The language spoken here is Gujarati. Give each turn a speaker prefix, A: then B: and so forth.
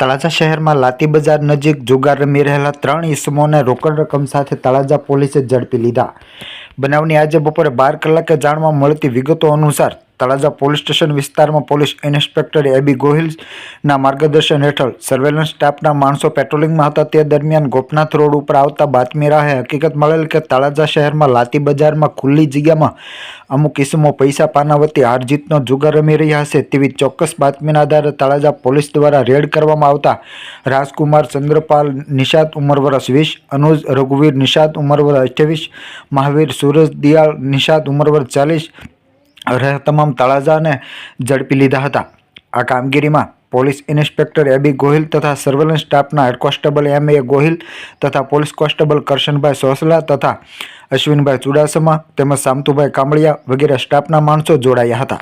A: તળાજા શહેરમાં લાતી બજાર નજીક જુગાર રમી રહેલા ત્રણ ઈસમોને રોકડ રકમ સાથે તળાજા પોલીસે ઝડપી લીધા. બનાવની આજે બપોરે બાર કલાકે જાણવા મળતી વિગતો અનુસાર તળાજા પોલીસ સ્ટેશન વિસ્તારમાં પોલીસ ઇન્સ્પેક્ટર એબી ગોહિલના માર્ગદર્શન હેઠળ સર્વેલન્સ સ્ટાફના માણસો પેટ્રોલિંગમાં હતા. તે દરમિયાન ગોપનાથ રોડ ઉપર આવતા બાતમી રાહે હકીકત મળેલ કે તળાજા શહેરમાં લાતી બજારમાં ખુલ્લી જગ્યામાં અમુક કિસ્મો પૈસા પાનાવતી હારજીતનો જુગાર રમી રહ્યા હશે તેવી ચોક્કસ બાતમીના આધારે તળાજા પોલીસ દ્વારા રેડ કરવામાં આવતા રાજકુમાર ચંદ્રપાલ નિષાદ ઉંમર વર્ષ વીસ, અનુજ રઘુવીર નિષાદ ઉંમર વર્ષ અઠ્યાવીસ, મહાવીર સુરજ દિયાળ નિષાદ ઉંમર વર્ષ ચાલીસ તમામ તળાજાને ઝડપી લીધા હતા. આ કામગીરીમાં પોલીસ ઇન્સ્પેક્ટર એબી ગોહિલ તથા સર્વેલન્સ સ્ટાફના હેડ કોન્સ્ટેબલ એમ એ ગોહિલ તથા પોલીસ કોન્સ્ટેબલ કરશનભાઈ સોસલા તથા અશ્વિનભાઈ ચુડાસમા તેમજ સામતુભાઈ કામળિયા વગેરે સ્ટાફના માણસો જોડાયા હતા.